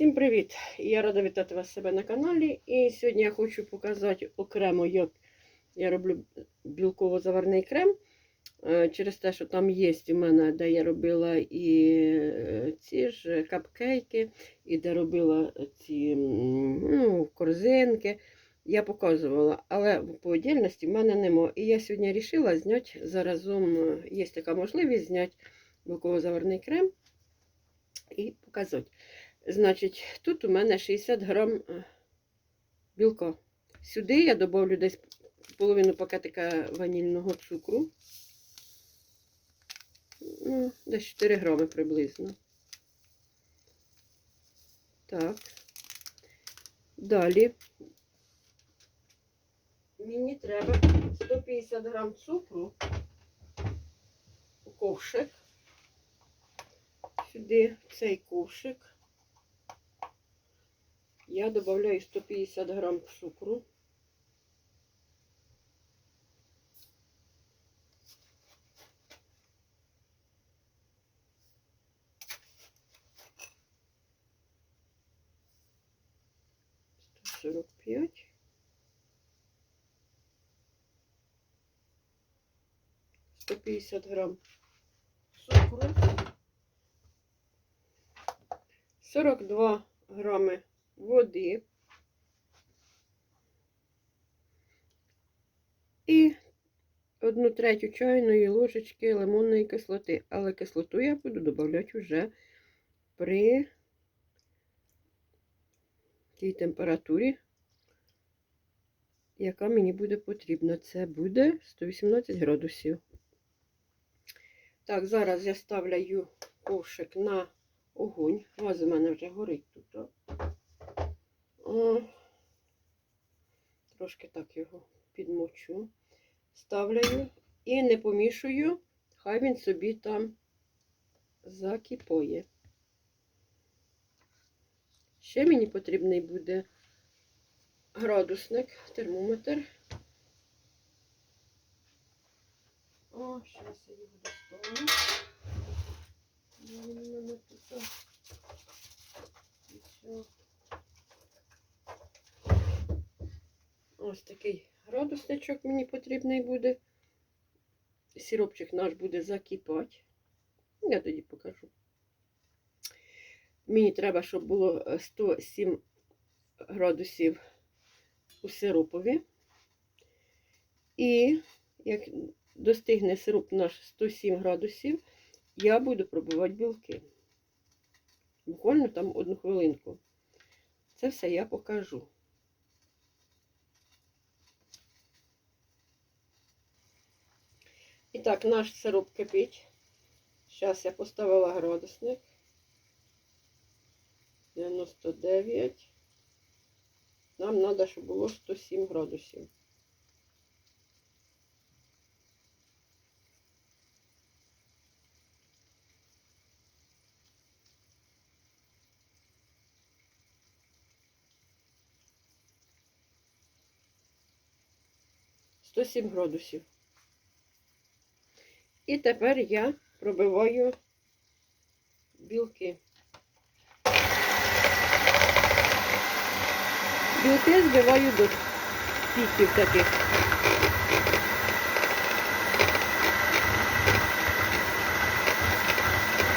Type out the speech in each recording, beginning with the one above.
Всім привіт! Я рада вітати вас себе на каналі. І сьогодні я хочу показати окремо, як я роблю білково-заварний крем. Е, Через те, що там є у мене, де я робила і е, ці ж капкейки, і де робила ці ну, корзинки. Я показувала, але по отдільності в мене нема. І я сьогодні вирішила зняти заразом, е, є така можливість зняти білково-заварний крем і показати. Значить, тут у мене 60 грам е, білка. Сюди я додавлю десь половину пакетика ванільного цукру. Ну, десь 4 грами приблизно. Так. Далі мені треба 150 грам цукру у ковшик. Сюди цей ковшик я додаю 150 грам цукру. Сорок пять. Сто пятьдесят грамм. Сорок два грами води і одну третю чайної ложечки лимонної кислоти. Але кислоту я буду додавати вже при тій температурі, яка мені буде потрібна. Це буде 118 градусів. Так, зараз я ставляю ковшик на огонь. Ось у мене вже горить тут. Трошки так його підмочу, ставляю і не помішую, хай він собі там закипоє. Ще мені потрібний буде градусник, термометр. О, зараз я його достану. Він мене тут. І все. Ось такий градусничок мені потрібний буде. Сиропчик наш буде закипати. Я тоді покажу. Мені треба, щоб було 107 градусів у сиропові. І як достигне сироп наш 107 градусів, я буду пробивати білки. Буквально там одну хвилинку. Це все я покажу. І так, наш сироп кипить. Зараз я поставила градусник. 99. Нам треба, щоб було 107 градусів. Сто сім градусів. І тепер я пробиваю білки. Білки збиваю до піків таких.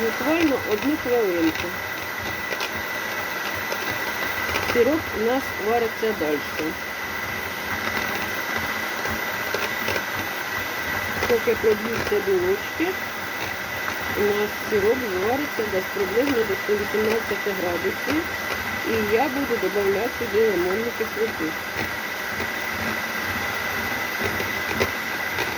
Буквально одну хвилинку. Сироп у нас вариться далі. Поки проб'ються білочки, у нас сироп звариться десь приблизно до 118 градусів. І я буду додавати сюди лимонну кислоту.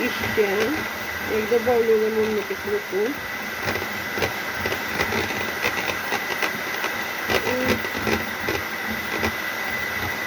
І ще, як додавлю лимонну кислоту,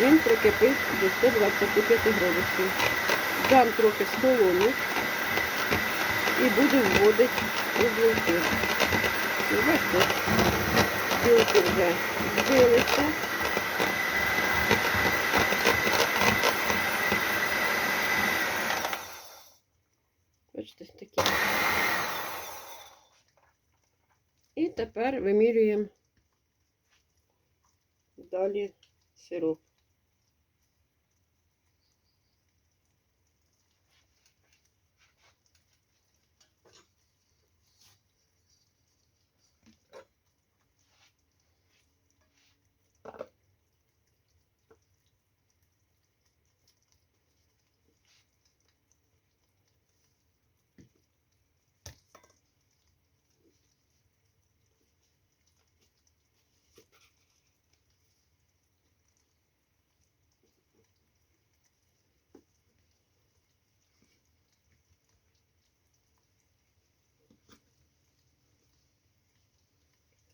він прикипить до 125 градусів. Дам трохи столону і буду вводити у білки. І бачите, білки вже збилися. І тепер вимірюємо далі сироп.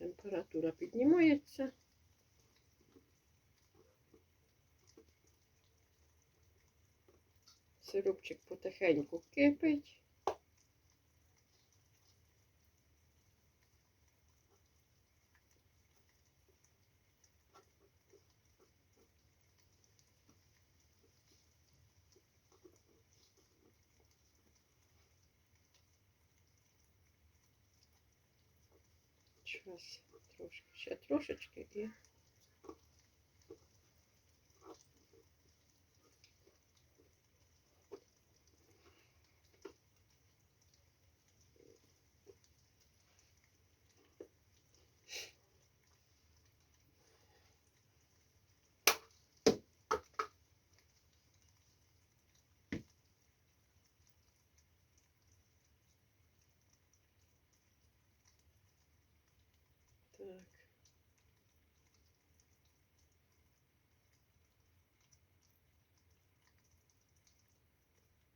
Температура піднімається. Сиропчик потихеньку кипить. Час трошки, ще трошечки і так.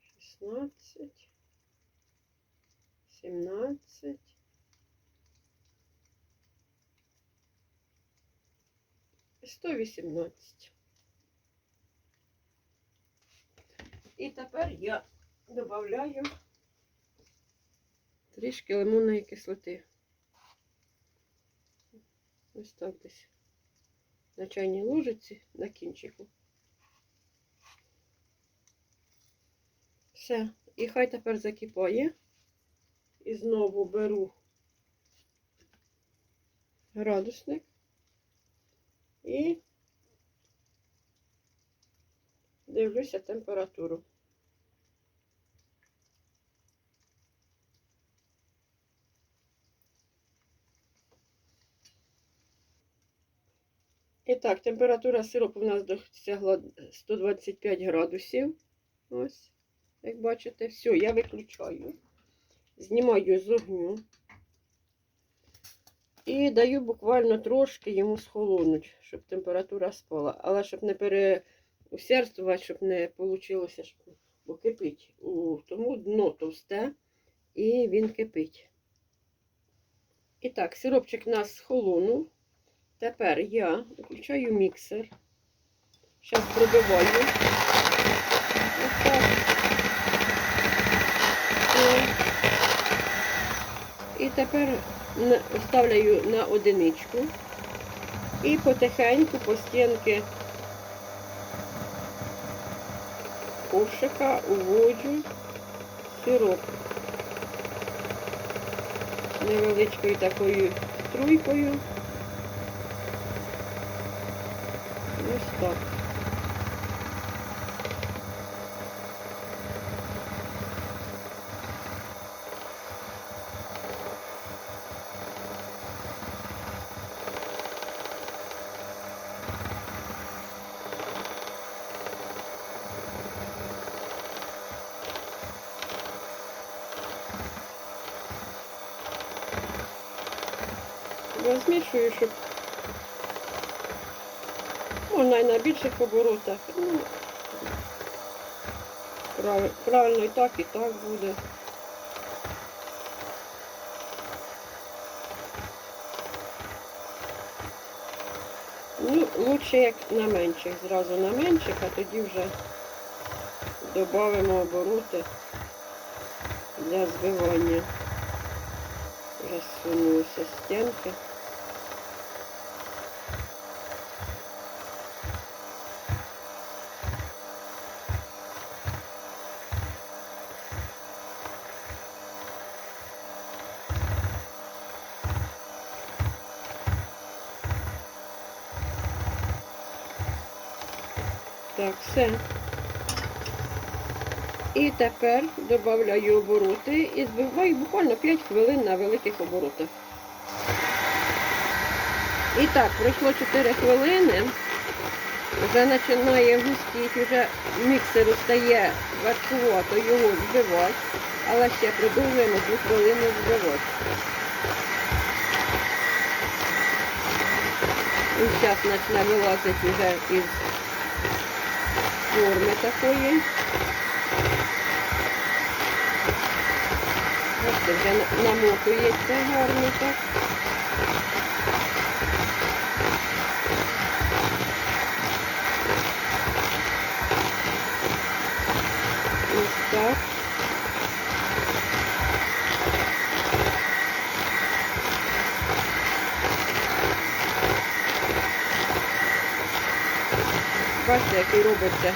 Шістнадцять. Сімнадцять. Сто вісімнадцять. І тепер я додаю трішки лимонної кислоти. Ось так десь на чайній ложиці на кінчику. Все. І хай тепер закипає. І знову беру градусник і дивлюся температуру. І так, температура сиропу у нас досягла 125 градусів. Ось, як бачите, все, я виключаю. Знімаю з огню. І даю буквально трошки йому схолонуть, щоб температура спала. Але щоб не переусердствувати, щоб не вийшло, щоб... бо кипить. У, тому дно товсте і він кипить. І так, сиропчик у нас схолонув. Тепер я включаю міксер. Зараз пробиваю. Ось. І тепер ставляю на одиничку. І потихеньку по стінки ковшика уводжу сироп невеличкою такою струйкою. Ось так. Розмішую, щоб можна і на більших оборотах. Ну, правильно і так, і так буде. Ну, лучше як на менших, зразу на менших, а тоді вже додамо обороти для збивання. Вже сунулися стінки. Так, все. І тепер додаю обороти і збиваю буквально 5 хвилин на великих оборотах. І так, пройшло 4 хвилини. Вже починає густіти, вже міксеру стає важкувато його збивати, але ще продовжуємо 2 хвилини збивати. І зараз почне вилазити вже із форми такої. Бачите, вже на- намотується гарно так. Ось так. Бачите, який робиться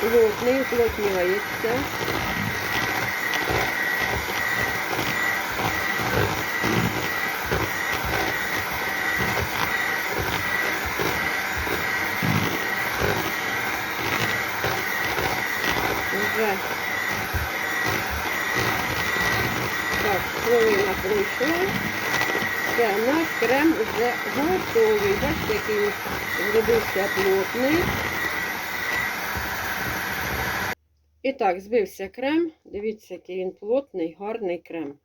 плотний, уплотняється. Вже так, хвилина пройшла. Все, наш крем вже готовий. Бачите, який зробився плотний. І так, збився крем. Дивіться, який він плотний, гарний крем.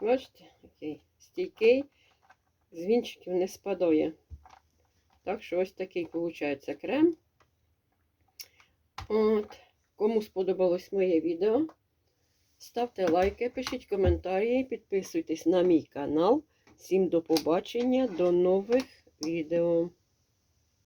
Бачите, який стійкий, з вінчиків не спадає. Так що ось такий виходить крем. От. Кому сподобалось моє відео, ставте лайки, пишіть коментарі, підписуйтесь на мій канал. Всім до побачення, до нових відео.